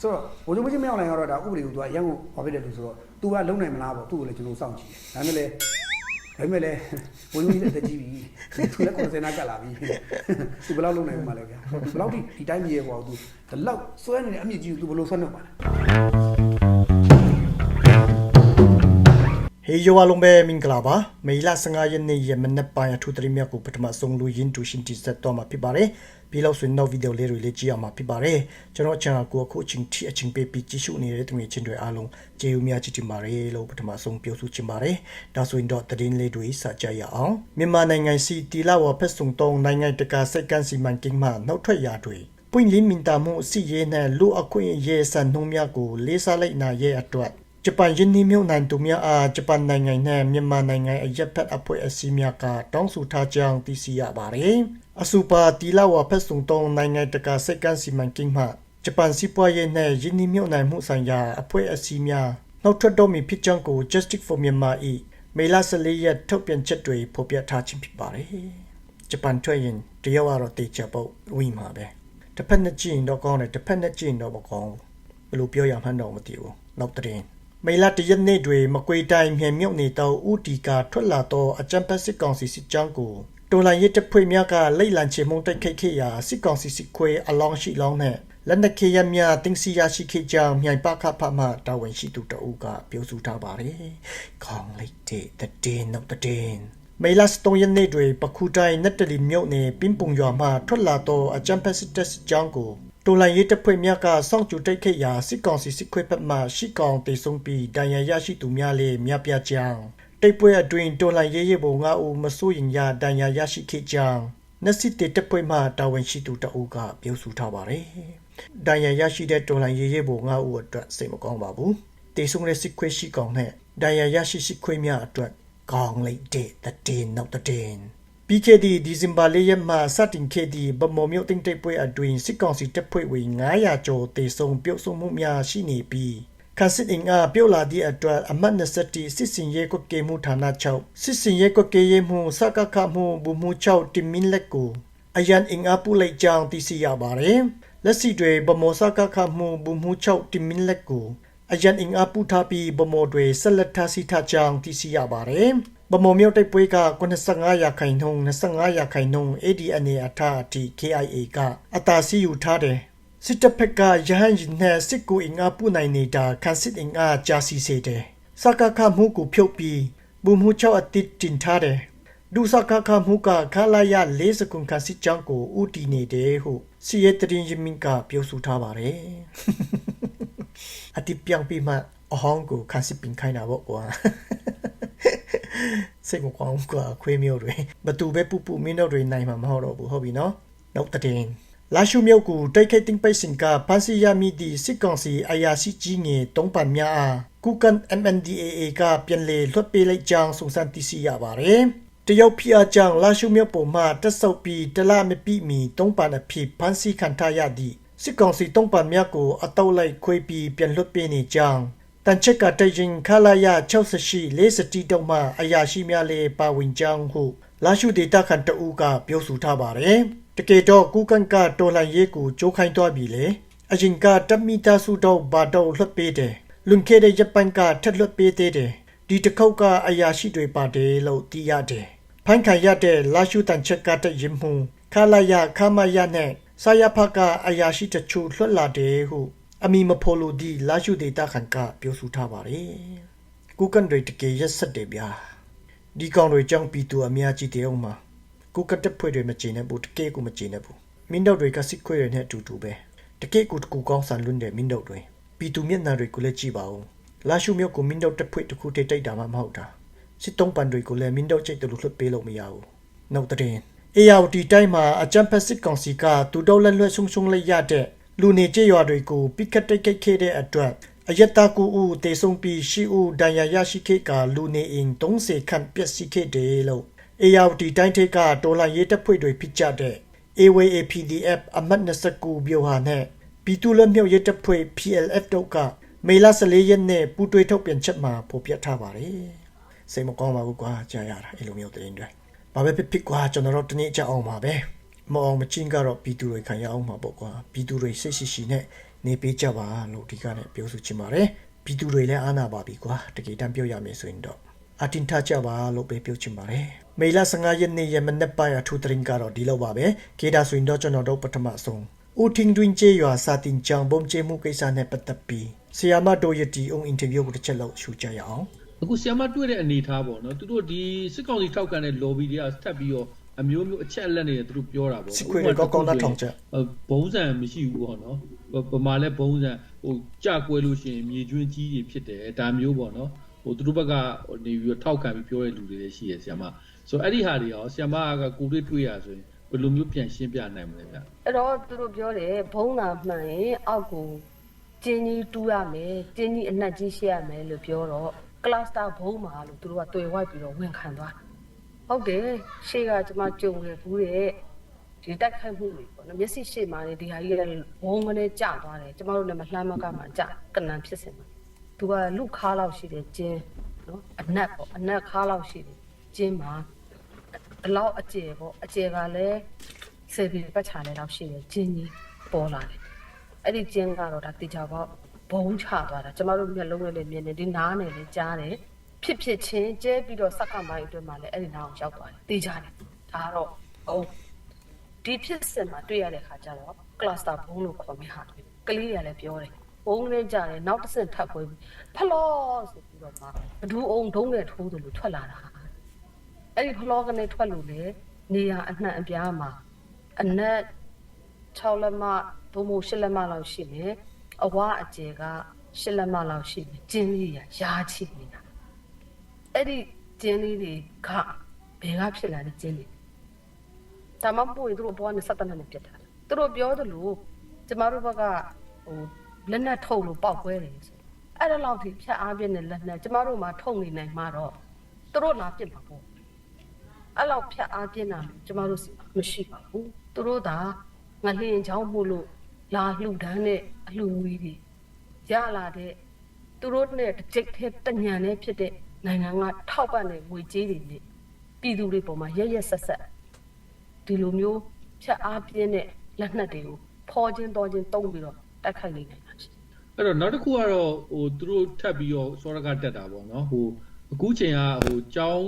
ဆိုတော့ဘိုးချုပ်မကြီးမရောက်နိုင်တော့ဒါဥပဒေကိုသူကရန်ကိုဘာဖြစ်တယ်လို့ဆိုတော့ तू ကလုံနိုင်မလားပေါ့သူ့ကိုလည်းကျွန်တော်စောင့်ကြည့်ဒါပေမဲ့လည်းဒါပေမဲ့လည်းဘိုးချုပ်ကြီးလည်းတက်ကြည့်ပြီသူလည်း90နာကတ်လာပြီသူဘယ်လောက်လုံနိုင်မှာလဲဗျာဘယ်လောက်ဒီဒီတိုင်းမြေပေါ့သူဒီလောက်စွဲနေတဲ့အမြင့်ကြီးကို तू ဘယ်လိုဆွဲနေမှာလဲဟေးယောအလုံးပဲမင်္ဂလာပါမေလ15ရက်နေ့ရမနက်ပိုင်းအထူးသတင်းများကိုပထမဆုံးလူရင်းတူရှင်တိဆက်တော့မှာဖြစ်ပါတယ် ပြီးလောက်ဆိုရင်နောက်ဗီဒီယိုလေးတွေလေးကြည့်ရမှာဖြစ်ပါတယ်ကျွန်တော် channel ကိုအခုအချိန်ထိအချိန်ပေးပြီးကြည့်ရှုနေတဲ့သူငယ်ချင်းတွေအားလုံးကျေးဇူးများချစ်တင်ပါတယ်လို့ပထမဆုံးပြောဆိုချင်ပါတယ်ဒါဆိုရင်တော့သတင်းလေးတွေစကြရအောင်မြန်မာနိုင်ငံစီတီလာဝဖက်ဆုံတုံနိုင်ငံတကာစိတ်ကန်းစီမံကိန်းမှနောက်ထွက်ရာတွေပွင့်လင်းမင်တာမှုအစီရဲနဲ့လူအခွင့်အရေးစံနှုံးများကိုလေးစားလိုက်နာရဲ့အတွက် ဂျပန်ယင်းနှိမ့်မြုံနိုင်သူများအားဂျပန်နိုင်ငံနဲ့မြန်မာနိုင်ငံအရက်ဖက်အဖွဲ့အစည်းများကတောင်းဆိုထားကြောင်းသိရှိရပါတယ်။အစူပါတီလာဝဖက်ဆုံတုံနိုင်ငံတကာစိတ်ကန်းစီမံကိန်းမှဂျပန်စီးပွားရေးနဲ့ယင်းနှိမ့်မြုံနိုင်မှုဆိုင်ရာအဖွဲ့အစည်းများနောက်ထွက်တော့မီဖြစ်ကြောင်းကို Justice for Myanmar ၏မေလ14ရက်ထုတ်ပြန်ချက်တွေဖော်ပြထားခြင်းဖြစ်ပါတယ်။ဂျပန်ထွက်ရင်တရုတ်ကတော့တေချာပုတ်ဝိမှာပဲ။တစ်ဖက်နဲ့ကြည့်ရင်တော့ကောင်းတယ်တစ်ဖက်နဲ့ကြည့်ရင်တော့မကောင်းဘူးဘယ်လိုပြောရမှန်းတော့မသိဘူး။နောက်တဲ့ မေလတရက်နေ့တွင်မကွေတိုင်းမြန်မြုပ်နေသောဥတီကာထွက်လာသောအကြံဖက်စစ်ကောင်စီစစ်ကြောင်းကိုတော်လိုင်းရစ်တဖွေများကလိတ်လန်ချေမှုန်တိုက်ခိုက်ခဲ့ရာစစ်ကောင်စီစစ်ခွေအလောင်းရှိလောင်းနှင့်လက်နက်ခဲယမ်းများတင်းစီရရှိခဲ့ကြောင်းမြိုင်ပခဖမှတာဝန်ရှိသူတအုပ်ကပြောဆိုထားပါတယ်။ခေါင်းလိုက်တဲ့တဲ့တဲ့နောက်တဲ့မေလစတုံးရက်နေ့တွင်ပခုတိုင်းနက်တလီမြို့နယ်ပင်းပုံရွာမှထွက်လာသောအကြံဖက်စစ်တပ်စစ်ကြောင်းကို တော်လိုင်းရေးတပ်ဖွဲ့များကစောင့်ကြိုတိုက်ခိုက်ရာစစ်ကောင်စီစစ်ခွေးဘက်မှရှိကောင်တေဆုံးပြီးဒဏ်ရာရရှိသူများလည်းများပြားကြောင်းတိတ်ပွဲအတွင်းတော်လိုင်းရေးရေးပုံငါဦးမစိုးရင်ရဒဏ်ရာရရှိခဲ့ကြောင်းနက်စစ်တေတပ်ဖွဲ့မှတာဝန်ရှိသူတအုပ်ကပြောဆိုထားပါတယ်။ဒဏ်ရာရရှိတဲ့တော်လိုင်းရေးရေးပုံငါဦးအတွက်စိတ်မကောင်းပါဘူး။တေဆုံးတဲ့စစ်ခွေးရှိကောင်နဲ့ဒဏ်ရာရရှိစစ်ခွေးများအတွက်ကောင်းလိုက်တဲ့တဲ့နောက်တဲ့ PKD ဒီဇင်ဘာ၄ရက်မှစတင်ခဲ့သည့်ဗမော်မြို့တင်တိတ်ပွဲအတွင်းစစ်ကောင်စီတပ်ဖွဲ့ဝင်900ကျော်တေဆုံပြုတ်ဆုံမှုများရှိနေပြီးခန့်စစ်အင်အားပြုတ်လာသည့်အတွက်အမတ်20စစ်စင်ရဲကွက်ကဲမှုဌာန6စစ်စင်ရဲကွက်ကဲရဲမှုစကခမှုဘူမှု6တင်မင်းလက်ကိုအရန်အင်အားပူလိုက်ကြောင်းသိရှိရပါတယ်လက်စီတွေဗမောစကခမှုဘူမှု6တင်မင်းလက်ကိုအရန်အင်အားပူထားပြီးဗမောတွေဆက်လက်ထားစီထားကြောင်းသိရှိရပါတယ် ဗမောမျိုးတိုက်ပွဲက85ရာခိုင်နှုန်း25ရာခိုင်နှုန်း ADNA အထအထိ KIA ကအတာစီယူထားတယ်စစ်တပ်ဖက်ကရဟန်းရင်နဲ့စစ်ကူအင်အားပူနိုင်နေတာခန်းစစ်အင်အားကြာစီစေတယ်စကခမှုကိုဖြုတ်ပြီးဘူမှုချောက်အတစ်တင်ထားတယ်ဒုစကခမှုကခလာရ40ခုခန်းစစ်ကြောင်းကိုဥတီနေတယ်ဟုစီရဲတရင်ယမင်ကပြောဆိုထားပါတယ်အတိပြောင်ပြီးမှအဟောင်းကိုခန်းစစ်ပင်ခိုင်းတာပေါ့ကွာ စိတ်မကောင်းဘူးကွာခွေးမျိုးတွေဘသူပဲပူပူမင်းတို့တွေနိုင်မှာမဟုတ်တော့ဘူးဟုတ်ပြီနော်နောက်တဲ့လာရှုမြုပ်ကိုတိုက်ခိုက်တင်ပိတ်စင်ကပန်းစီရမီဒီစစ်ကောင်စီအရာရှိကြီးငယ်တုံးပန်များအားကုကန် MNDAA ကပြန်လေလွှတ်ပေးလိုက်ကြောင်းစုံစမ်းသိရှိရပါတယ်တရုတ်ဖျားကြောင့်လာရှုမြုပ်ပုံမှတက်ဆုပ်ပြီးတလမပြိမီတုံးပန်အဖြစ်ပန်းစီခံထားရသည့်စစ်ကောင်စီတုံးပန်များကိုအတောက်လိုက်ခွေးပြီးပြန်လွှတ်ပေးနေကြောင်း တန်ချက်ကတရင်ခလာရ68 40တီတုံးမှအရာရှိများလည်းပါဝင်ကြောင်းဟုလာရှုဒေတာခန်တအူးကပြောဆိုထားပါတယ်တကယ်တော့ကူကန်ကတော်လှန်ရေးကိုကြိုးခိုင်းသွားပြီလေအရင်ကတမီတာစုတော့ဘာတော့လွှတ်ပေးတယ်လွန်ခဲ့တဲ့ဂျပန်ကထက်လွှတ်ပေးသေးတယ်ဒီတစ်ခေါက်ကအရာရှိတွေပါတယ်လို့သိရတယ်ဖန်ခံရတဲ့လာရှုတန်ချက်ကတဲ့ရင်မှုခလာရခမရနဲ့ဆာယဖကအရာရှိတချို့လွှတ်လာတယ်ဟု အမီမဖိုလိုဒီလာရှုဒေတာခန်ကပြောဆိုထားပါတယ်ကူကန်တွေတကယ်ရက်ဆက်တယ်ဗျာဒီကောင်တွေကြောင့်ပြီးသူအများကြီးတယောက်မှာကူကတက်ဖွဲ့တွေမကျင်တဲ့ဘူးတကယ်ကိုမကျင်တဲ့ဘူးမင်းတို့တွေကစစ်ခွေတွေနဲ့အတူတူပဲတကယ်ကိုတကူကောင်းဆန်လွန်းတဲ့မင်းတို့တွေပြီးသူမျက်နှာတွေကိုလည်းကြည့်ပါဦးလာရှုမျိုးကိုမင်းတို့တက်ဖွဲ့တစ်ခုတည်းတိုက်တာမှမဟုတ်တာစစ်တုံးပန်တွေကိုလည်းမင်းတို့ချိတ်တယ်လို့လွှတ်ပေးလို့မရဘူးနောက်တဲ့အေယာဝတီတိုင်းမှာအကြံဖက်စစ်ကောင်စီကတူတော့လက်လွတ်ဆုံဆုံလိုက်ရတဲ့ လူနေကြေးရွာတွေကိုပိကတ်တိုက်ခိုက်ခဲ့တဲ့အတွက်အယက်တာကူဦးတေဆုံပြီးရှိဦးဒဏ်ရာရရှိခဲ့ကလူနေအိမ်30ခန့်ပျက်စီးခဲ့တယ်လို့အေယာဝတီတိုင်းထိပ်ကဒေါ်လာရေးတပ်ဖွဲ့တွေဖြစ်ကြတဲ့ AWAPDF အမတ် 29biểu ဟာနဲ့ပြည်သူ့လက်မြုပ်ရေးတပ်ဖွဲ့ PLF တို့ကမေလ14ရက်နေ့ပူးတွဲထုတ်ပြန်ချက်မှာဖော်ပြထားပါတယ်။စိတ်မကောင်းပါဘူးကွာကြားရတာအဲ့လိုမျိုးသတင်းတွေ။ဘာပဲဖြစ်ဖြစ်ကွာကျွန်တော်တို့တနေ့ကြအောင်ပါပဲ။ မအောင်မချင်းကတော့ပြည်သူတွေခံရအောင်မှာပေါ့ကွာ။ပြည်သူတွေစိတ်ရှိရှိနဲ့နေပေးကြပါလို့ဒီကနေ့ပြောဆိုချင်ပါတယ်ပြည်သူတွေလည်းအားနာပါပြီကွာတကယ်တမ်းပြောရမယ်ဆိုရင်တော့အတင်ထားကြပါလို့ပဲပြောချင်ပါတယ်မေလ15ရက်နေ့ရမနေ့ပိုင်းအထူးသတင်းကတော့ဒီလောက်ပါပဲကေတာဆိုရင်တော့ကျွန်တော်တို့ပထမဆုံးဦးထင်းတွင်ကျေးရွာစာတင်ကြောင်ဘုံကျဲမှုကိစ္စနဲ့ပတ်သက်ပြီးဆီယာမတိုယတီအုံအင်တာဗျူးကိုတစ်ချက်လောက်ရှုကြရအောင်အခုဆီယမတွေ့တဲ့အနေအထားပေါ့နော်သူတို့ဒီစစ်ကောင်စီထောက်ကန်တဲ့ lobby တွေကထပ်ပြီးတော့ အမျိုးမျိုးအချက်အလက်တွေသူတို့ပြောတာပေါ့စစ်ခွေတွေကောက်ကောက်နှထောင်ချက်ဘုံစံမရှိဘူးပေါ့နော်ဗမာလဲဘုံစံဟိုကြကွဲလို့ရှိရင်မြေကျွင်းကြီးတွေဖြစ်တယ်ဒါမျိုးပေါ့နော်ဟိုသူတို့ဘက်ကနေပြီးတော့ထောက်ခံပြီးပြောတဲ့လူတွေလည်းရှိရဆီယမဆိုတော့အဲ့ဒီဟာတွေရောဆီယမကကိုတွေ့တွေ့ရဆိုရင်ဘယ်လိုမျိုးပြန်ရှင်းပြနိုင်မလဲဗျအဲ့တော့သူတို့ပြောတယ်ဘုံသာမှန်ရင်အောက်ကိုကျင်းကြီးတူးရမယ်ကျင်းကြီးအနှက်ကြီးရှက်ရမယ်လို့ပြောတော့ကလစတာဘုံမှာလို့သူတို့ကတွေ့ဝိုက်ပြီးတော့ဝန်ခံသွားတယ် ဟုတ်တယ်ရှေ့ကကျွန်မကြုံရဘူးတဲ့ဒီတက်ခိုက်မှုတွေပေါ့နော်မျက်စိရှေ့မှာနေဒီဟာကြီးကဘုံကနေကျသွားတယ်ကျွန်တော်တို့လည်းမလှမ်းမကမှကျကနန်ဖြစ်စင်မှာသူကလူခါလောက်ရှိတယ်ကျင်းနော်အနက်ပေါ့အနက်ခါလောက်ရှိတယ်ကျင်းမှာဘလောက်အကျယ်ပေါ့အကျယ်ကလည်းစေပြီးပတ်ချာလဲတော့ရှိတယ်ကျင်းကြီးပေါ်လာတယ်အဲ့ဒီကျင်းကတော့ဒါတေချာပေါ့ဘုံချသွားတာကျမတို့မျက်လုံးနဲ့လည်းမြင်နေဒီနားနဲ့လည်းကြားတယ် ဖြစ်ဖြစ်ချင်းကျဲပြီးတော့စက္ကန့်ပိုင်းအတွင်းမှာလည်းအဲ့ဒီနားကိုရောက်သွားတယ်တေချာတယ်ဒါကတော့ဘုံဒီဖြစ်စင်မှာတွေ့ရတဲ့ခါကျတော့ cluster ဘုံလို့ခေါ်မိဟာတယ်ကလေးတွေကလည်းပြောတယ်ဘုံနဲ့ကြတယ်နောက်တစ်ဆင့်ထပ်ခွေးပြီးဖလောဆိုပြီးတော့မှဘဒူးအောင်ဒုံးနဲ့ထိုးတယ်လို့ထွက်လာတာအဲ့ဒီဖလောကနေထွက်လို့လေနေရအနှံ့အပြားမှာအနက်6လက်မဘုံမို့8လက်မလောက်ရှိမယ်အဝအကျယ်က8လက်မလောက်ရှိမယ်ကျင်းလေးရရာချီနေတာ အဲ့ဒီကျင်းလေးတွေကဘယ်ကဖြစ်လာတဲ့ကျင်းလေးဒါမှမဟုတ်ရင်သူတို့ဘောကနေစက်တနနဲ့ပြတ်တာသူတို့ပြောသလိုကျမတို့ဘက်ကဟိုလက်နဲ့ထုတ်လို့ပောက်ကွဲတယ်ဆိုအဲ့ဒါလောက်ထိဖြတ်အားပြည့်တဲ့လက်နဲ့ကျမတို့မှထုတ်နေနိုင်မှတော့သူတို့လာပြစ်မှာပေါ့အဲ့လောက်ဖြတ်အားပြင်းတာကျမတို့စီမရှိပါဘူးသူတို့သာငလျင်ချောင်းမှုလို့လာလှူဒန်းတဲ့အလှူငွေတွေရလာတဲ့သူတို့နဲ့တစ်ကြိတ်ထဲတညံနဲ့ဖြစ်တဲ့ နိုင်ငံကထောက်ပံ့တဲ့ငွေကြေးတွေနဲ့ပြည်သူတွေပေါ်မှာရက်ရက်ဆက်ဆက်ဒီလိုမျိုးဖြတ်အားပြင်းတဲ့လက်နက်တွေကိုဖော်ချင်းတော်ချင်းတုံးပြီးတော့တိုက်ခိုက်နေနိုင်တာရှိတယ်အဲ့တော့နောက်တစ်ခုကတော့ဟိုသူတို့ထပ်ပြီးတော့စောရကတက်တာပေါ့နော်ဟိုအခုချိန်ကဟိုကျောင်း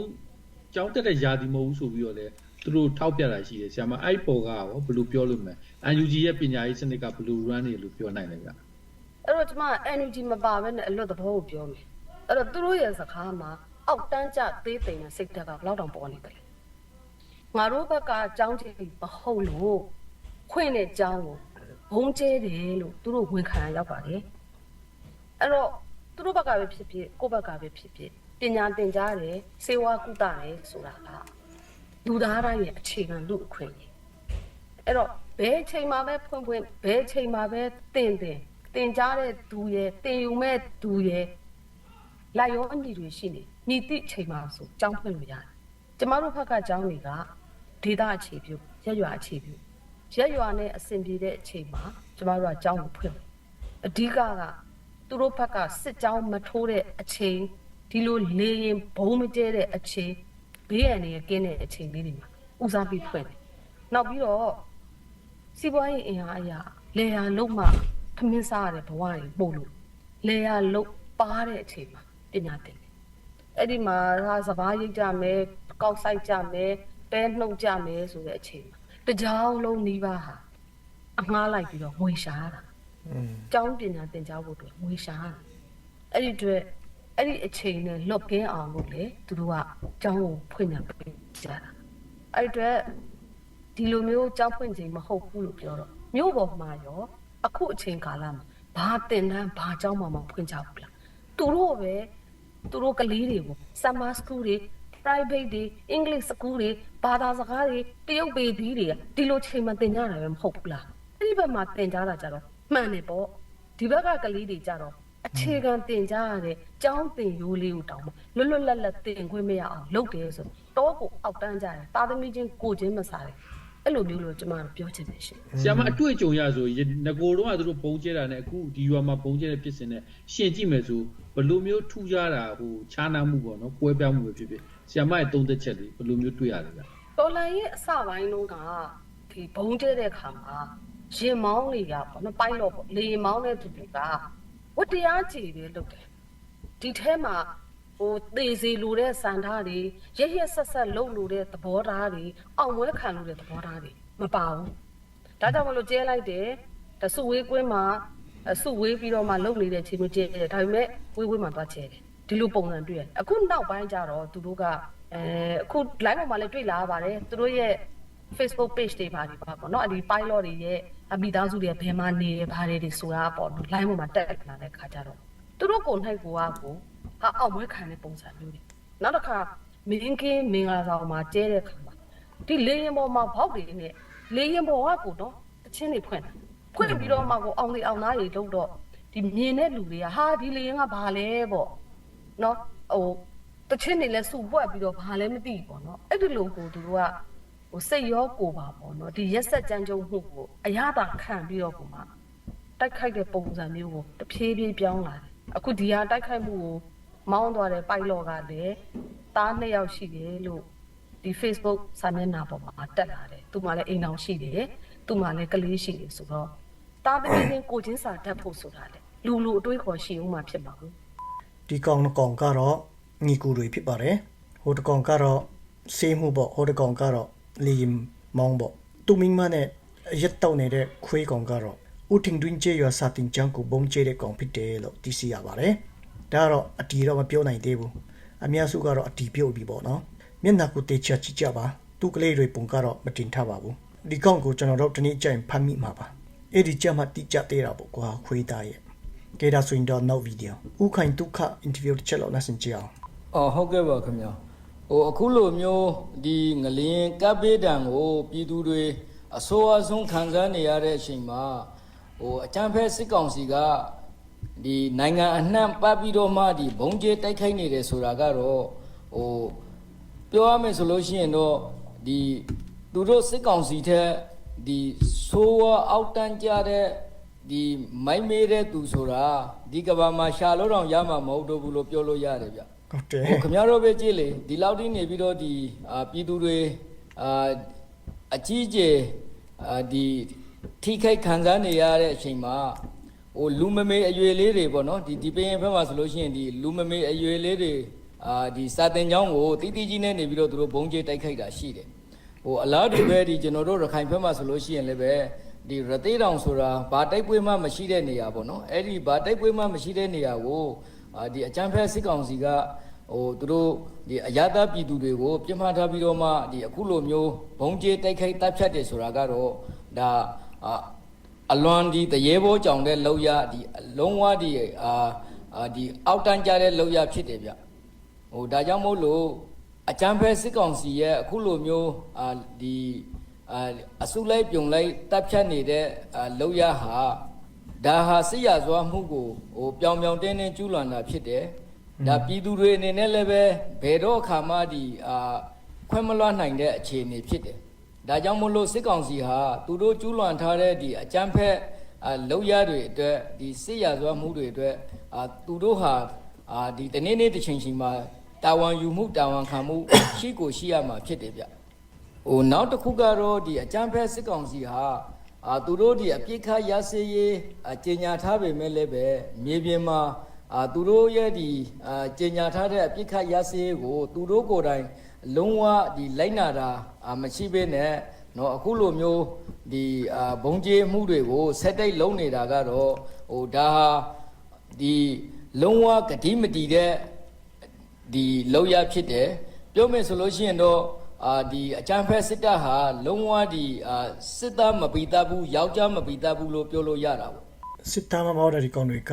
ကျောင်းတက်တဲ့ယာတီမဟုတ်ဘူးဆိုပြီးတော့လေသူတို့ထောက်ပြတာရှိတယ်ဆရာမအဲ့ပေါ်ကရောဘယ်လိုပြောလို့မလဲ UNG ရဲ့ပညာရေးစနစ်ကဘယ်လို run နေလို့ပြောနိုင်လဲဗျအဲ့တော့ကျမ energy မပါဘဲနဲ့အလွတ်သဘောကိုပြောမယ် အဲ့တော့သူတို့ရဲ့စကားမှာအောက်တန်းကျသေးသိမ်တဲ့စိတ်ဓာတ်ကဘယ်လောက်တောင်ပေါ်နေတယ်လဲငါတို့ဘက်ကအကြောင်းချင်းမဟုတ်လို့ခွင့်တဲ့အကြောင်းကိုဘုံကျဲတယ်လို့သူတို့ဝန်ခံရရောက်ပါတယ်အဲ့တော့သူတို့ဘက်ကပဲဖြစ်ဖြစ်ကိုယ့်ဘက်ကပဲဖြစ်ဖြစ်ပညာသင်ကြားတယ်စေဝါကုသတယ်ဆိုတာကလူသားတိုင်းရဲ့အခြေခံလူအခွင့်အရေးအဲ့တော့ဘယ်အချိန်မှာပဲဖွင့်ဖွင့်ဘယ်အချိန်မှာပဲတင်တင်တင်ကြားတဲ့သူရဲ့တင်ယူမဲ့သူရဲ့ လိုက်ရောအညီတွေရှိနေညီတိအချိန်မှာဆိုကြောင်းဖွင့်လို့ရတယ်ကျမတို့ဘက်ကကြောင်းတွေကဒေတာအခြေပြုရက်ရွာအခြေပြုရက်ရွာနဲ့အဆင်ပြေတဲ့အချိန်မှာကျမတို့ကကြောင်းကိုဖွင့်မယ်အဓိကကသူတို့ဘက်ကစစ်ကြောင်းမထိုးတဲ့အချိန်ဒီလိုလေရင်ဘုံမကျဲတဲ့အချိန်ဘေးရန်တွေကင်းတဲ့အချိန်လေးတွေမှာဦးစားပြီးဖွင့်တယ်နောက်ပြီးတော့စီးပွားရေးအင်အားအရာလေယာလုံးမှခမင်းစားရတဲ့ဘဝတွေပို့လို့လေယာလုံးပါတဲ့အချိန်မှာ ပညာသင်တယ်အဲ့ဒီမှာဟာစဘာရိတ်ကြမယ်ကောက်ဆိုင်ကြမယ်ပဲနှုတ်ကြမယ်ဆိုတဲ့အချိန်မှာတကြောင်လုံးနှီးပါဟာအငှားလိုက်ပြီးတော့ငွေရှာတာอืมကျောင်းပညာသင်ကြားဖို့အတွက်ငွေရှာတာအဲ့ဒီအတွက်အဲ့ဒီအချိန်နဲ့လွတ်ကင်းအောင်လို့လေသူတို့ကကျောင်းကိုဖွင့်ညပေးကြတာအဲ့ဒီအတွက်ဒီလိုမျိုးကြောက်ဖွင့်ချိန်မဟုတ်ဘူးလို့ပြောတော့မြို့ပေါ်မှာရောအခုအချိန်ကာလမှာဘာတင်တန်းဘာကြောင်းမှမဖွင့်ကြဘူးလားသူတို့ပဲ သူတို့ကလေးတွေကို summer school တွေ private တွေ english school တွေဘာသာစကားတွေတရုတ်ပေသီးတွေကဒီလိုချိန်မှတင်ကြတာပဲမဟုတ်ဘူးလားအဲ့ဒီဘက်မှာတင်ကြတာကြတော့မှန်တယ်ပေါ့ဒီဘက်ကကလေးတွေကြတော့အခြေခံတင်ကြရတဲ့ကျောင်းတင်ရိုးလေးကိုတောင်းမလွတ်လွတ်လပ်လပ်တင်ခွင့်မရအောင်လုပ်တယ်ဆိုတော့ကိုအောက်တန်းကြတယ်တာသမီချင်းကိုချင်းမစားတယ် အဲ့လိုမျိုးလို့ကျွန်မတို့ပြောချင်တယ်ရှင်ဆရာမအတွေ့အကြုံရဆိုရင်ငကိုတော့ကသူတို့ပုံကျဲတာနဲ့အခုဒီရွာမှာပုံကျဲတဲ့ဖြစ်စဉ်နဲ့ရှင်ကြည့်မယ်ဆိုဘယ်လိုမျိုးထူးခြားတာဟိုခြားနားမှုပေါ့နော်ကွဲပြားမှုပဲဖြစ်ဖြစ်ဆရာမရဲ့သုံးသက်ချက်လေးဘယ်လိုမျိုးတွေ့ရလဲဗျတော်လန်ရဲ့အစပိုင်းလုံးကဒီဘုံကျဲတဲ့ခါမှာရင်မောင်းတွေကပေါ့နော်ပိုင်းတော့ပေါ့လေရင်မောင်းတဲ့သူတွေကဝတ္တရားကြည်ပဲလုပ်တယ်ဒီထဲမှာ ဟိုသေစီလူတဲ့စံထားတွေရရက်ဆက်ဆက်လုံလူတဲ့သဘောထားတွေအောင်ပွဲခံလို့တဲ့သဘောထားတွေမပါဘူးဒါကြောင့်မလို့ကျဲလိုက်တယ်တဆုဝေးကွင်းမှာအဆုဝေးပြီးတော့မှလုံနေတဲ့ချိန်မကျဲတယ်ဒါပေမဲ့ဝေးဝေးမှာသွားကျဲတယ်ဒီလိုပုံစံတွေ့ရတယ်အခုနောက်ပိုင်းကျတော့သူတို့ကအဲအခု line ပေါ်မှာလည်းတွေ့လာရပါတယ်သူတို့ရဲ့ Facebook page တွေပါဒီပါပေါ့နော်အဒီ pilot တွေရဲ့အမိသားစုတွေဘယ်မှာနေရဘာတွေတွေဆိုတာပေါ့နော် line ပေါ်မှာတက်လာတဲ့ခါကျတော့သူတို့ကိုယ်၌ကိုကကိုဟာ အောင်မွေးခံတဲ့ပုံစံမျိုးတွေနောက်တစ်ခါမင်းကင်းမင်္ဂလာဆောင်မှာကျဲတဲ့ခါမှာဒီလေရင်ပေါ်မှာဘောက်တွေနဲ့လေရင်ပေါ်ကကိုတော့တချင်းတွေဖွင့်တယ်ဖွင့်ပြီးတော့မှကိုအောင်လေးအောင်သားတွေလုံးတော့ဒီမြင်တဲ့လူတွေကဟာဒီလေရင်ကဘာလဲပေါ့နော်ဟိုတချင်းတွေလည်းစုပွက်ပြီးတော့ဘာလဲမသိဘူးပေါ့နော်အဲ့ဒီလိုကိုသူတို့ကဟိုစိတ်ရောကိုယ်ပါပေါ့နော်ဒီရက်ဆက်ကြမ်းကြုတ်မှုကိုအရသာခံပြီးတော့ကိုမှတိုက်ခိုက်တဲ့ပုံစံမျိုးကိုတဖြည်းဖြည်းပြောင်းလာတယ်အခုဒီဟာတိုက်ခိုက်မှုကို မောင်းသွားတဲ့ပိုက်လော့ကလည်းတားနှစ်ယောက်ရှိတယ်လို့ဒီ Facebook စာမျက်နှာပေါ်မှာတက်လာတယ်သူမှလည်းအိမ်အောင်ရှိတယ်သူမှလည်းကလေးရှိတယ်ဆိုတော့တားသမီးချင်းကိုချင်းစာတတ်ဖို့ဆိုတာလေလူလူအတွေးခေါ်ရှိအောင်မှဖြစ်မှာဘူးဒီကောင်နှစ်ကောင်ကတော့ညီကူတွေဖြစ်ပါတယ်ဟိုတစ်ကောင်ကတော့စေးမှုပေါ့ဟိုတစ်ကောင်ကတော့လီမ်မောင်းပေါ့သူမိန်းမနဲ့ရက်တောက်နေတဲ့ခွေးကောင်ကတော့ဦးထင်တွင်းကျေးရွာစာတင်ချောင်းကိုဘုံကျဲတဲ့ကောင်ဖြစ်တယ်လို့သိရှိရပါတယ် ဒါကတော့အတီတော့မပြောနိုင်သေးဘူးအများစုကတော့အတီပြုတ်ပြီပေါ့နော်မျက်နှာကိုတေချာကြည့်ကြပါသူကလေးတွေပုံကတော့မတင်ထားပါဘူးဒီကောင်ကိုကျွန်တော်တို့တနေ့ကျရင်ဖမ်းမိမှာပါအဲ့ဒီကြက်မှတိကျသေးတာပေါ့ကွာခွေးသားရဲ့ကဲဒါဆိုရင်တော့နောက်ဗီဒီယိုဥခိုင်ဒုက္ခအင်တာဗျူးတစ်ချက်လောက်နားဆင်ကြည့်အောင်အော်ဟုတ်ကဲ့ပါခင်ဗျာဟိုအခုလိုမျိုးဒီငလင်းကပ်ပေးတံကိုပြည်သူတွေအဆိုးအဆုံးခံစားနေရတဲ့အချိန်မှာဟိုအချမ်းဖဲစစ်ကောင်စီက ဒီနိုင်ငံအနှံ့ပတ်ပြီးတော့မှဒီဘုံကျဲတိုက်ခိုက်နေတယ်ဆိုတာကတော့ဟိုပြောရမယ်ဆိုလို့ရှိရင်တော့ဒီသူတို့စစ်ကောင်စီထက်ဒီဆိုးဝါးအောက်တန်းကြတဲ့ဒီမိုက်မေးတဲ့သူဆိုတာဒီကဘာမှာရှာလို့တော့ရမှာမဟုတ်တော့ဘူးလို့ပြောလို့ရတယ်ဗျဟုတ်တယ်ဟိုခင်ဗျားတို့ပဲကြည့်လေဒီလောက်ထိနေပြီးတော့ဒီအာပြည်သူတွေအာအကြီးကျယ်အာဒီထိခိုက်ခံစားနေရတဲ့အချိန်မှာ ဟိုလူမမေအရွယ်လေးတွေပေါ့နော်ဒီဒီပင်ဘက်မှာဆိုလို့ရှိရင်ဒီလူမမေအရွယ်လေးတွေအာဒီစာတင်ကျောင်းကိုတီးတီးကြီးနဲ့နေပြီးတော့သူတို့ဘုံကျဲတိုက်ခိုက်တာရှိတယ်ဟိုအလားတူပဲဒီကျွန်တော်တို့ရခိုင်ဘက်မှာဆိုလို့ရှိရင်လည်းပဲဒီရသေးတောင်ဆိုတာဘာတိုက်ပွဲမှမရှိတဲ့နေရာပေါ့နော်အဲ့ဒီဘာတိုက်ပွဲမှမရှိတဲ့နေရာကိုအာဒီအကြမ်းဖက်စစ်ကောင်စီကဟိုသူတို့ဒီအရသာပြည်သူတွေကိုပြစ်မှားထားပြီးတော့မှဒီအခုလိုမျိုးဘုံကျဲတိုက်ခိုက်တပ်ဖြတ်တယ်ဆိုတာကတော့ဒါ အာအလွန်ဒီတရေဘောကြောင်တဲ့လောက်ရဒီအလုံးဝဒီအာအာဒီအောက်တန်းကြတဲ့လောက်ရဖြစ်တယ်ဗျဟိုဒါကြောင့်မို့လို့အကြမ်းဖက်စစ်ကောင်စီရဲ့အခုလိုမျိုးအာဒီအာအစုလိုက်ပြုံလိုက်တပ်ဖြတ်နေတဲ့အာလောက်ရဟာဒါဟာစစ်ရစွာမှုကိုဟိုပြောင်ပြောင်တင်းတင်းကျူးလွန်တာဖြစ်တယ်ဒါပြည်သူတွေအနေနဲ့လည်းပဲဘယ်တော့အခါမှဒီအာခွင့်မလွှတ်နိုင်တဲ့အခြေအနေဖြစ်တယ်။ ဒါကြောင့်မို့လို့စစ်ကောင်စီဟာသူတို့ကျူးလွန်ထားတဲ့ဒီအကြမ်းဖက်အာလောက်ရတွေအတွက်ဒီစစ်ရာဇဝမှုတွေအတွက်အာသူတို့ဟာအာဒီတနေ့နေ့တစ်ချိန်ချိန်မှာတာဝန်ယူမှုတာဝန်ခံမှုရှိကိုရှိရမှာဖြစ်တယ်ဗျ။ဟိုနောက်တစ်ခုကတော့ဒီအကြမ်းဖက်စစ်ကောင်စီဟာအာသူတို့ဒီအပြစ်ခတ်ရစေးရေးအကြေညာထားပေမဲ့လည်းပဲမြေပြင်မှာအာသူတို့ရဲ့ဒီအာကြေညာထားတဲ့အပြစ်ခတ်ရစေးကို သူတို့ကိုယ်တိုင် လုံးဝဒီလိုက်နာတာမရှိဘဲနဲ့နော်အခုလိုမျိုးဒီဘုံကျေးမှုတွေကိုဆက်တိတ်လုံးနေတာကတော့ဟိုဒါဒီလုံးဝကတိမတည်တဲ့ဒီလောက်ရဖြစ်တယ်ပြောမယ်ဆိုလို့ရှိရင်တော့အာဒီအချမ်းဖက်စစ်တပ်ဟာလုံးဝဒီအာစစ်သားမပီတတ်ဘူးယောက်ျားမပီတတ်ဘူးလို့ပြောလို့ရတာပေါ့စစ်သားမမောတဲ့ဒီကောင်တွေက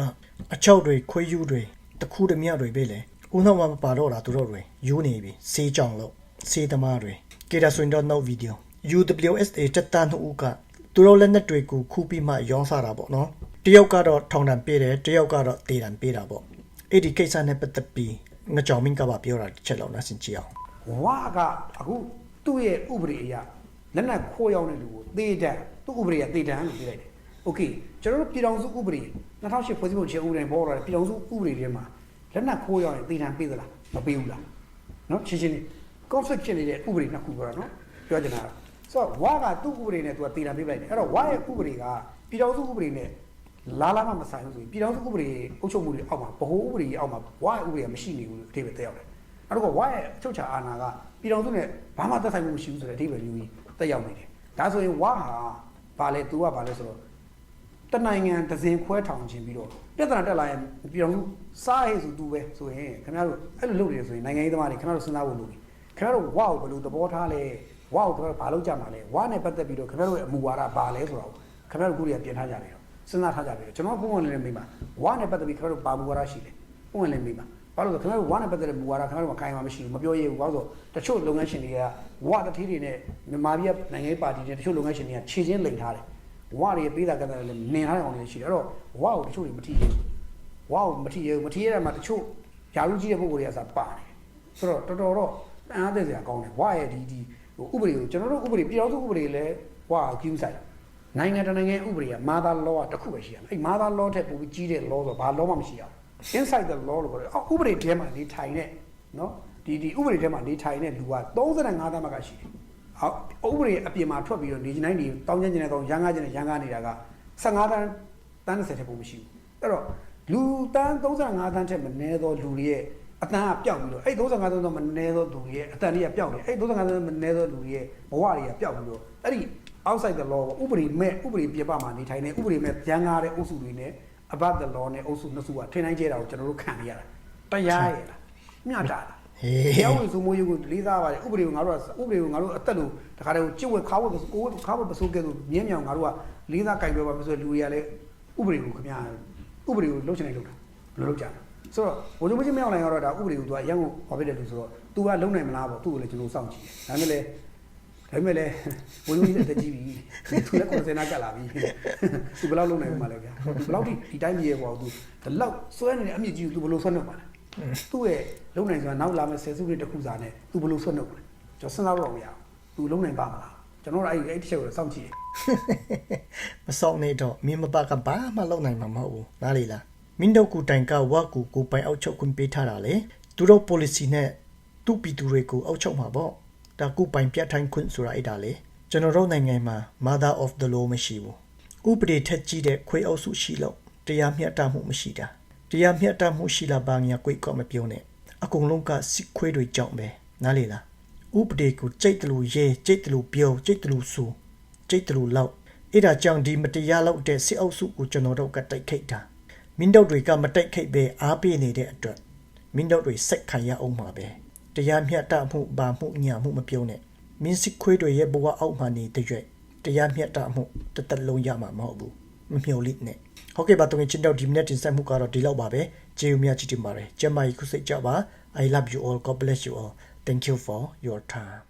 အချောက်တွေခွေးယူတွေတခုတည်းမြတွေပဲလေ ဦးနှောက်မမပါတော့တာသူတို့တွေယူနေပြီစေးကြောင်လို့စေးသမားတွေကဲဒါဆိုရင်တော့နောက်ဗီဒီယို UWSA တက်တန်းနှစ်ဦးကသူတို့လက်နက်တွေကိုခူးပြီးမှရောင်းစားတာပေါ့နော်တယောက်ကတော့ထောင်ဒဏ်ပေးတယ်တယောက်ကတော့တေးဒဏ်ပေးတာပေါ့အဲ့ဒီကိစ္စနဲ့ပတ်သက်ပြီးငကြောင်မင်းကပါပြောတာတစ်ချက်လောက်နားဆင်ကြည့်အောင်ဝါကအခုသူ့ရဲ့ဥပဒေအရလက်နက်ခိုးရောက်တဲ့လူကိုသေတံသူ့ဥပဒေကသေတံလို့ပြောလိုက်တယ်။ Okay ကျွန်တော်တို့ပြည်တော်စုဥပဒေ2008ဖွဲ့စည်းပုံအခြေဥပဒေပေါ်လာတဲ့ပြည်တော်စုဥပဒေထဲမှာ လက်နက်ခိုးရောက်ရင်သေတံပေးသလားမပေးဘူးလား။နော်ရှင်းရှင်းလေး conflict ဖြစ်နေတဲ့ဥပဒေနှစ်ခုပြောတာနော်ပြောချင်တာဆိုတော့ဝါကသူ့ဥပဒေနဲ့သူကတည်တာပြလိုက်တယ်အဲ့တော့ဝါရဲ့ဥပဒေကပြည်တော်စုဥပဒေနဲ့လာလာမှမဆိုင်ဘူးဆိုရင်ပြည်တော်စုဥပဒေအုပ်ချုပ်မှုတွေအောက်မှာဗဟိုဥပဒေအောက်မှာဝါရဲ့ဥပဒေကမရှိနေဘူးအထိပ္ပယ်တက်ရောက်တယ်အဲ့တော့ဝါရဲ့အချုပ်ချာအာဏာကပြည်တော်စုနဲ့ဘာမှသက်ဆိုင်မှုမရှိဘူးဆိုတဲ့အထိပ္ပယ်မျိုးကြီးတက်ရောက်နေတယ်ဒါဆိုရင်ဝါဟာဘာလဲသူကဘာလဲဆိုတော့ တနိုင်ငံဒဇင်ခွဲထောင်ခြင်းပြီးတော့ပြဿနာတက်လာရင်ပြည်တော်စုစားရဲဆိုသူပဲဆိုရင်ခင်ဗျားတို့အဲ့လိုလုပ်နေဆိုရင်နိုင်ငံရေးသမားတွေခင်ဗျားတို့စဉ်းစားဖို့လိုပြီခင်ဗျားတို့ဝါကိုဘယ်လိုသဘောထားလဲဝါကိုခင်ဗျားတို့ဘာလုပ်ကြမှာလဲဝါနဲ့ပတ်သက်ပြီးတော့ခင်ဗျားတို့ရဲ့အမူဝါဒဘာလဲဆိုတော့ခင်ဗျားတို့ခုတွေကပြင်ထားကြပြီတော့စဉ်းစားထားကြပြီတော့ကျွန်တော်ပုံမှန်လေးမိမှာဝါနဲ့ပတ်သက်ပြီးခင်ဗျားတို့ဘာမူဝါဒရှိလဲပုံမှန်လေးမိမှာဘာလို့လဲခင်ဗျားတို့ဝါနဲ့ပတ်သက်တဲ့မူဝါဒခင်ဗျားတို့မခိုင်မှာမရှိဘူးမပြောရဘူးဘာလို့ဆိုတချို့လုပ်ငန်းရှင်တွေကဝါတတိတွေနဲ့မြန်မာပြည်နိုင်ငံရေးပါတီတွေတချို့လုပ်ငန်းရှင်တွေကခြေချင်းလိန်ထားတယ် ဝါတွေပေးတာကတည်းကလည်းနင်ထားတဲ့အောင်လည်းရှိတယ်အဲ့တော့ဝါကိုတချို့တွေမထီရဘူးဝါကိုမထီရဘူးမထီရတဲ့မှာတချို့ယာရုကြီးတဲ့ပုံကိုယ်တွေကစပါတယ်ဆိုတော့တော်တော်တော့တန်အားသက်စရာကောင်းတယ်ဝါရဲ့ဒီဒီဟိုဥပဒေကိုကျွန်တော်တို့ဥပဒေပြည်တော်စုဥပဒေလည်းဝါကိုကျူးဆိုင်နိုင်ငံတနိုင်ငံဥပဒေကမာသာလောကတစ်ခုပဲရှိရမယ်အဲ့မာသာလောထက်ပိုပြီးကြီးတဲ့ law ဆိုဘာ law မှမရှိအောင် inside the law လို့ပြောတယ်အော်ဥပဒေထဲမှာနေထိုင်တဲ့နော်ဒီဒီဥပဒေထဲမှာနေထိုင်တဲ့လူက35တန်းမှကရှိတယ်ဟုတ် ဥပဒေအပြင်မှာထွက်ပြီးတော့နေတိုင်းနေတောင်းကျင်ကျင်နဲ့တောင်းရန်ကားကျင်နဲ့ရန်ကားနေတာက15တန်းတန်း30ထက်ပိုမရှိဘူးအဲ့တော့လူတန်း35တန်းထက်မနည်းသောလူတွေရဲ့အတန်းကပျောက်ပြီးတော့အဲ့35တန်းသောမနည်းသောလူတွေရဲ့အတန်းတွေကပျောက်နေအဲ့35တန်းမနည်းသောလူတွေရဲ့ဘဝတွေကပျောက်ပြီးတော့အဲ့ဒီ outside the law ဥပဒေမဲ့ဥပဒေပြပမှာနေထိုင်နေဥပဒေမဲ့ရန်ကားတဲ့အုပ်စုတွေနဲ့ above the law နဲ့အုပ်စုနှစ်စုကထင်တိုင်းကျဲတာကိုကျွန်တော်တို့ခံရတာတရားရဲ့လားမျှတာလားဟေး တရားဝင်စုမိုးရေးကိုလေးစားပါတယ်ဥပဒေကိုငါတို့ကဥပဒေကိုငါတို့အသက်လို့တခါတည်းကိုကြစ်ဝက်ခါဝက်ကိုခါဝက်ပစိုးကဲဆိုမြင်းမြောင်ငါတို့ကလေးစားကြိုက်ပြောပါမဆိုလူတွေကလည်းဥပဒေကိုခင်ဗျာဥပဒေကိုလှုပ်ချင်နေလှုပ်တာဘယ်လိုလုပ်ကြလဲဆိုတော့ဘိုးချုပ်ချင်းမြောင်နိုင်ကတော့ဒါဥပဒေကိုသူကရန်ကိုဘာဖြစ်တယ်လို့ဆိုတော့ तू ကလုံနိုင်မလားပေါ့သူ့ကိုလည်းကျွန်တော်စောင့်ကြည့်တယ်ဒါပေမဲ့လည်းဒါပေမဲ့လည်းဘိုးချုပ်ကြီးတက်ကြည့်ပြီသူလည်းကိုယ်စင်နာကတ်လာပြီသူဘယ်လောက်လုံနိုင်မှာလဲဗျာဘယ်လောက်ဒီဒီတိုင်းမြေပေါ့သူဒီလောက်စွဲနေတဲ့အမြင့်ကြီးကိုသူဘယ်လိုဆွဲနှုတ်ပါလဲ သူ့ရဲ့လုံနိုင်စွာနောက်လာမဲ့ဆယ်စုနှစ်တစ်ခုစာနဲ့သူဘယ်လိုဆွတ်နှုတ်လဲကျွန်တော်စဉ်းစားတော့မရဘူးသူလုံနိုင်ပါမလားကျွန်တော်တို့အဲ့ဒီအဲ့ဒီချက်ကိုစောင့်ကြည့်တယ်မစောင့်နေတော့မင်းမပကဘာမှလုပ်နိုင်မှာမဟုတ်ဘူးနားလေလားမင်းတို့ကူတိုင်ကဝက်ကူကိုပိုင်အောက်ချုပ်ခွင့်ပေးထားတာလေသူတို့ policy နဲ့သူ့ပြည်သူတွေကိုအောက်ချုပ်မှာပေါ့ဒါကူပိုင်ပြတ်ထိုင်ခွင့်ဆိုတာအဲ့ဒါလေကျွန်တော်တို့နိုင်ငံမှာ mother of the law မရှိဘူးဥပဒေထက်ကြီးတဲ့ခွေးအုပ်စုရှိလို့တရားမျှတမှုမရှိတာ တရားမျှတမှုရှိလာပါညာကိုကောမပြောနဲ့အကုန်လုံးကစစ်ခွေးတွေကြောင့်ပဲနားလေလားဥပဒေကိုကြိတ်တလူရဲကြိတ်တလူပြောကြိတ်တလူဆူကြိတ်တလူလောက်အဲ့ဒါကြောင့်ဒီမတရားလောက်တဲ့စစ်အုပ်စုကိုကျွန်တော်တို့ကတိုက်ခိတ်တာမင်းတို့တွေကမတိုက်ခိတ်ပဲအားပေးနေတဲ့အတွက်မင်းတို့တွေစိတ်ခံရအောင်မှာပဲတရားမျှတမှုဘာမှုညာမှုမပြောနဲ့မင်းစစ်ခွေးတွေရဲ့ဘဝအောက်မှာနေတဲ့ရွက်တရားမျှတမှုတစ်သက်လုံးရမှာမဟုတ်ဘူးမမျှော်လင့်နဲ့ ဟုတ်ကဲ့ပါတုံးချင်းတော့ဒီမိနစ်တင်ဆက်မှုကတော့ဒီလောက်ပါပဲကျေးဇူးများချစ်တင်ပါတယ်ကျမကြီးခုစိတ်ကြပါ I love you all God bless you all thank you for your time